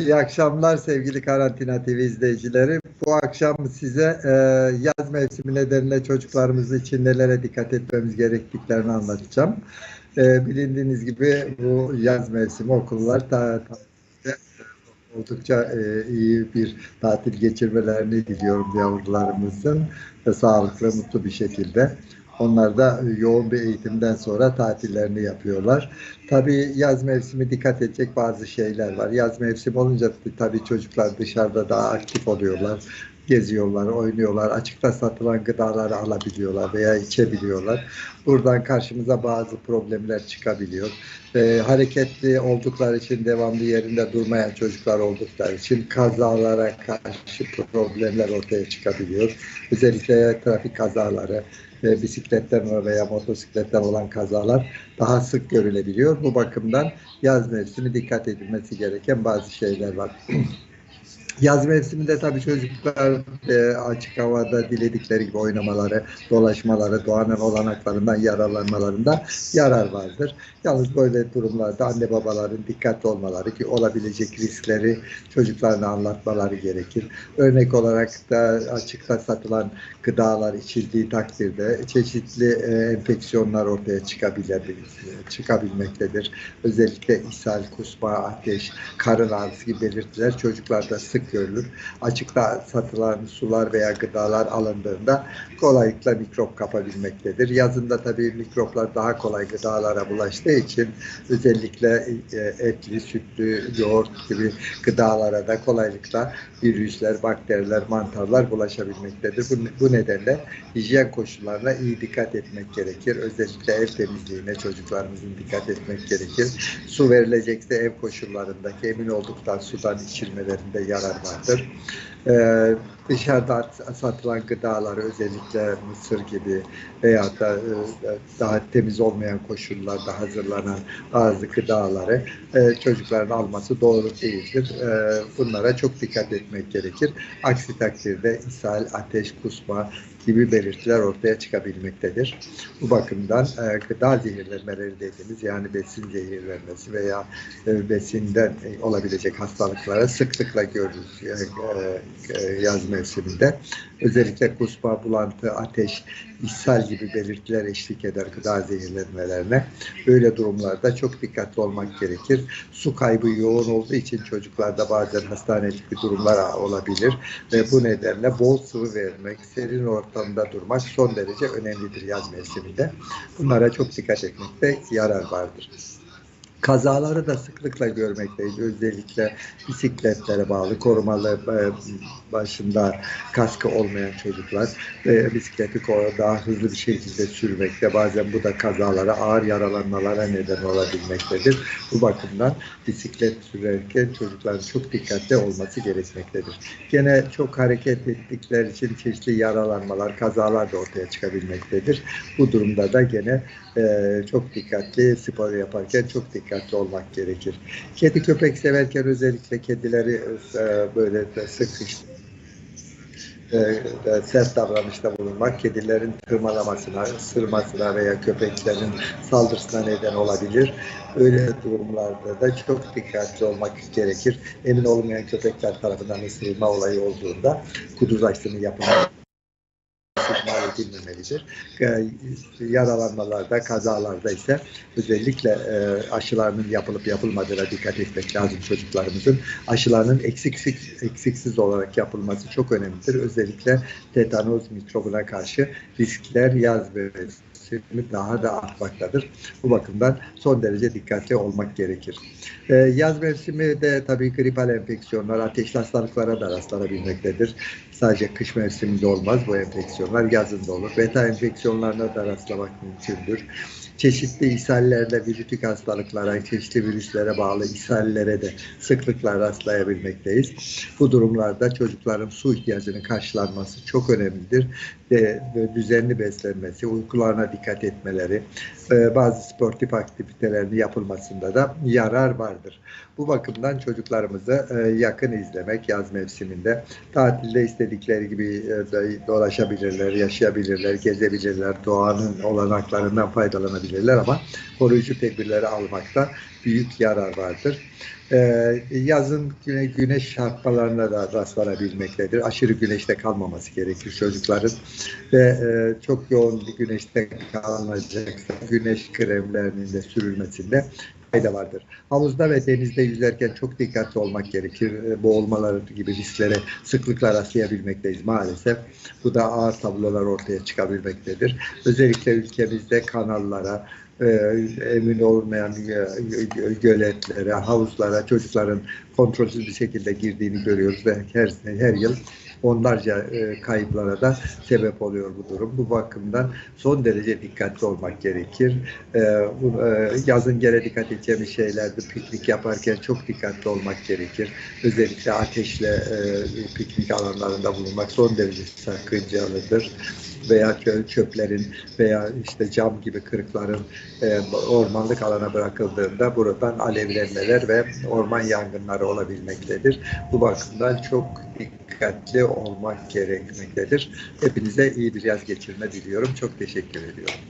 İyi akşamlar sevgili Karantina TV izleyicileri. Bu akşam size e, yaz mevsimi nedeniyle çocuklarımız için nelere dikkat etmemiz gerektiklerini anlatacağım. E, bilindiğiniz gibi bu yaz mevsimi okullar ta, ta, oldukça e, iyi bir tatil geçirmelerini diliyorum yavrularımızın ve sağlıklı, mutlu bir şekilde. Onlar da yoğun bir eğitimden sonra tatillerini yapıyorlar. Tabii yaz mevsimi dikkat edecek bazı şeyler var. Yaz mevsimi olunca tabii çocuklar dışarıda daha aktif oluyorlar. Geziyorlar, oynuyorlar, açıkta satılan gıdaları alabiliyorlar veya içebiliyorlar. Buradan karşımıza bazı problemler çıkabiliyor. E, hareketli oldukları için devamlı yerinde durmayan çocuklar oldukları için kazalara karşı problemler ortaya çıkabiliyor. Özellikle trafik kazaları, e, bisikletten veya motosikletten olan kazalar daha sık görülebiliyor. Bu bakımdan yaz mevsimi dikkat edilmesi gereken bazı şeyler var. Yaz mevsiminde tabii çocuklar e, açık havada diledikleri gibi oynamaları, dolaşmaları, doğanın olanaklarından yararlanmalarında yarar vardır. Yalnız böyle durumlarda anne babaların dikkatli olmaları ki olabilecek riskleri çocuklarına anlatmaları gerekir. Örnek olarak da açıkta satılan gıdalar içildiği takdirde çeşitli e, enfeksiyonlar ortaya çıkabilir, çıkabilmektedir. Özellikle ishal, kusma, ateş, karın ağrısı gibi belirtiler çocuklarda sık görülür. Açıkta satılan sular veya gıdalar alındığında kolaylıkla mikrop kapabilmektedir. Yazında tabii mikroplar daha kolay gıdalara bulaştığı için özellikle e, etli, sütlü, yoğurt gibi gıdalara da kolaylıkla virüsler, bakteriler, mantarlar bulaşabilmektedir. Bu, bu nedenle hijyen koşullarına iyi dikkat etmek gerekir. Özellikle ev temizliğine çocuklarımızın dikkat etmek gerekir. Su verilecekse ev koşullarındaki emin olduktan sudan içilmelerinde yarar vardır. Ee, dışarıda satılan gıdaları özellikle mısır gibi veya da e, daha temiz olmayan koşullarda hazırlanan bazı gıdaları e, çocukların alması doğru değildir. E, bunlara çok dikkat etmek gerekir. Aksi takdirde ishal, ateş, kusma gibi belirtiler ortaya çıkabilmektedir. Bu bakımdan gıda zehirlenmeleri dediğimiz yani besin zehirlenmesi veya besinden olabilecek hastalıklara sıklıkla görürüz e, e, yaz mevsiminde. Özellikle kusma, bulantı, ateş, ishal gibi belirtiler eşlik eder gıda zehirlenmelerine. Böyle durumlarda çok dikkatli olmak gerekir. Su kaybı yoğun olduğu için çocuklarda bazen hastanelik bir durumlar olabilir ve bu nedenle bol sıvı vermek, serin ortamda durmak son derece önemlidir yaz mevsiminde. Bunlara çok dikkat etmekte yarar vardır. Kazaları da sıklıkla görmekteyiz. Özellikle bisikletlere bağlı korumalı e, başında kaskı olmayan çocuklar bisikleti daha hızlı bir şekilde sürmekte. Bazen bu da kazalara, ağır yaralanmalara neden olabilmektedir. Bu bakımdan bisiklet sürerken çocukların çok dikkatli olması gerekmektedir. Gene çok hareket ettikleri için çeşitli yaralanmalar, kazalar da ortaya çıkabilmektedir. Bu durumda da gene e, çok dikkatli spor yaparken çok dikkatli olmak gerekir. Kedi köpek severken özellikle kedileri e, böyle sıkış e, sert davranışta bulunmak kedilerin tırmalamasına, ısırmasına veya köpeklerin saldırısına neden olabilir. Öyle durumlarda da çok dikkatli olmak gerekir. Emin olmayan köpekler tarafından ısırılma olayı olduğunda kuduz aşısını yapılmalı ihmal edilmemelidir. Yaralanmalarda, kazalarda ise özellikle e, aşılarının yapılıp yapılmadığına dikkat etmek lazım çocuklarımızın. Aşılarının eksiksiz, eksiksiz olarak yapılması çok önemlidir. Özellikle tetanoz mikrobuna karşı riskler yaz mevsimi daha da artmaktadır. Bu bakımdan son derece dikkatli olmak gerekir. Ee, yaz mevsimi de tabii gripal enfeksiyonlar, ateşli hastalıklara da rastlanabilmektedir. Sadece kış mevsiminde olmaz bu enfeksiyonlar, yazında olur. Beta enfeksiyonlarına da rastlamak mümkündür çeşitli ishallerle virütik hastalıklara, çeşitli virüslere bağlı ishallere de sıklıkla rastlayabilmekteyiz. Bu durumlarda çocukların su ihtiyacının karşılanması çok önemlidir. Ve düzenli beslenmesi, uykularına dikkat etmeleri, e, bazı sportif aktivitelerini yapılmasında da yarar vardır. Bu bakımdan çocuklarımızı e, yakın izlemek yaz mevsiminde tatilde istedikleri gibi e, dolaşabilirler, yaşayabilirler, gezebilirler, doğanın olanaklarından faydalanabilirler ama koruyucu tedbirleri almakta büyük yarar vardır. E, yazın güne, güneş çarpmalarına da rastlanabilmektedir. Aşırı güneşte kalmaması gerekir çocukların ve e, çok yoğun bir güneşte kalınacaksa güneş kremlerinin de sürülmesinde fayda vardır. Havuzda ve denizde yüzerken çok dikkatli olmak gerekir. E, Boğulmalar gibi risklere sıklıkla rastlayabilmekteyiz maalesef. Bu da ağır tablolar ortaya çıkabilmektedir. Özellikle ülkemizde kanallara, emin olmayan e, göletlere, havuzlara çocukların kontrolsüz bir şekilde girdiğini görüyoruz ve her, her yıl onlarca e, kayıplara da sebep oluyor bu durum. Bu bakımdan son derece dikkatli olmak gerekir. E, e, yazın gene dikkat edeceğimiz şeylerdir. Piknik yaparken çok dikkatli olmak gerekir. Özellikle ateşle e, piknik alanlarında bulunmak son derece sakıncalıdır veya çö- çöplerin veya işte cam gibi kırıkların e, ormanlık alana bırakıldığında buradan alevlenmeler ve orman yangınları olabilmektedir. Bu bakımdan çok dikkatli olmak gerekmektedir. Hepinize iyi bir yaz geçirme diliyorum. Çok teşekkür ediyorum.